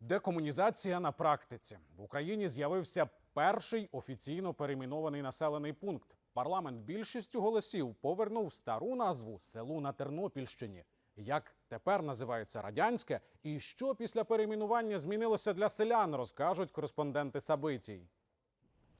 Декомунізація на практиці в Україні з'явився перший офіційно перейменований населений пункт. Парламент більшістю голосів повернув стару назву селу на Тернопільщині. Як тепер називається радянське, і що після перейменування змінилося для селян, розкажуть кореспонденти Сабитій.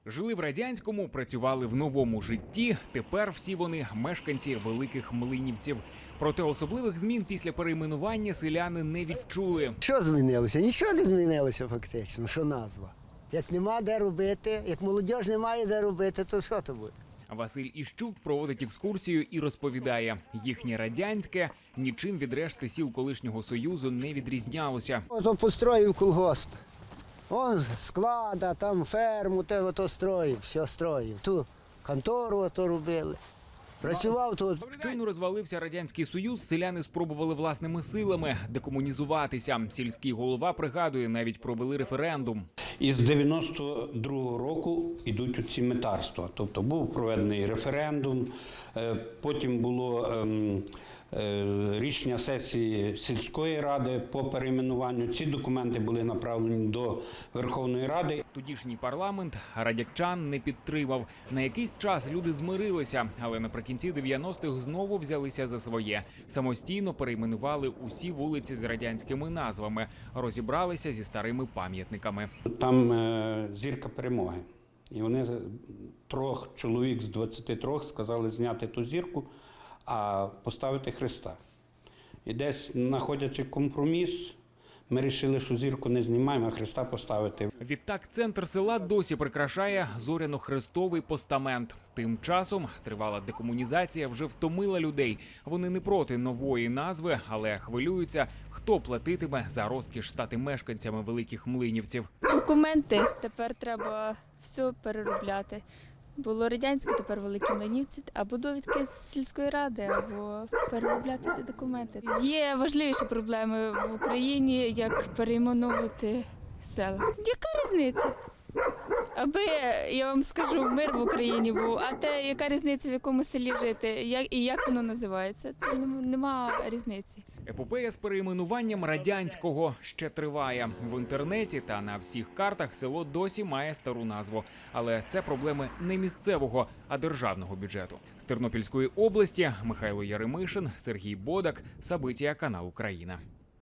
Жили в радянському, працювали в новому житті. Тепер всі вони мешканці великих млинівців. Проте особливих змін після перейменування селяни не відчули. Що змінилося? Нічого не змінилося фактично. Що назва? Як нема де робити, як молодь немає де робити, то що то буде? Василь Іщук проводить екскурсію і розповідає: їхнє радянське нічим від решти сіл колишнього союзу не відрізнялося. Ото построїв колгосп. Он склада, там ферму, те ото строїв, все строїв. Ту контору ото робили. Працював тут. Щойно розвалився радянський союз. Селяни спробували власними силами декомунізуватися. Сільський голова пригадує, навіть провели референдум. І з 92-го року йдуть оці метарства. Тобто був проведений референдум, е, потім було ем, е, рішення сесії сільської ради по перейменуванню. Ці документи були направлені до Верховної Ради. Тодішній парламент радякчан не підтримав. На якийсь час люди змирилися, але наприкінці 90-х знову взялися за своє. Самостійно перейменували усі вулиці з радянськими назвами, розібралися зі старими пам'ятниками. Там е, зірка перемоги. І вони трьох чоловік з 23 сказали зняти ту зірку, а поставити Христа. І десь, знаходячи компроміс, ми вирішили, що зірку не знімаємо, а Христа поставити. Відтак, центр села досі прикрашає зоряно-хрестовий постамент. Тим часом тривала декомунізація вже втомила людей. Вони не проти нової назви, але хвилюються, хто платитиме за розкіш стати мешканцями великих млинівців. Документи тепер треба все переробляти. Було радянське, тепер великі млинівці, або довідки з сільської ради, або переробляти ці документи. Є важливіші проблеми в Україні, як перейменовувати села. Яка різниця? Аби я вам скажу, мир в Україні був, а те, яка різниця в якому селі жити, як і як воно називається, то нема різниці. Епопея з перейменуванням радянського ще триває в інтернеті та на всіх картах. Село досі має стару назву, але це проблеми не місцевого, а державного бюджету. З Тернопільської області Михайло Яремишин, Сергій Бодак, Сабитія, канал Україна.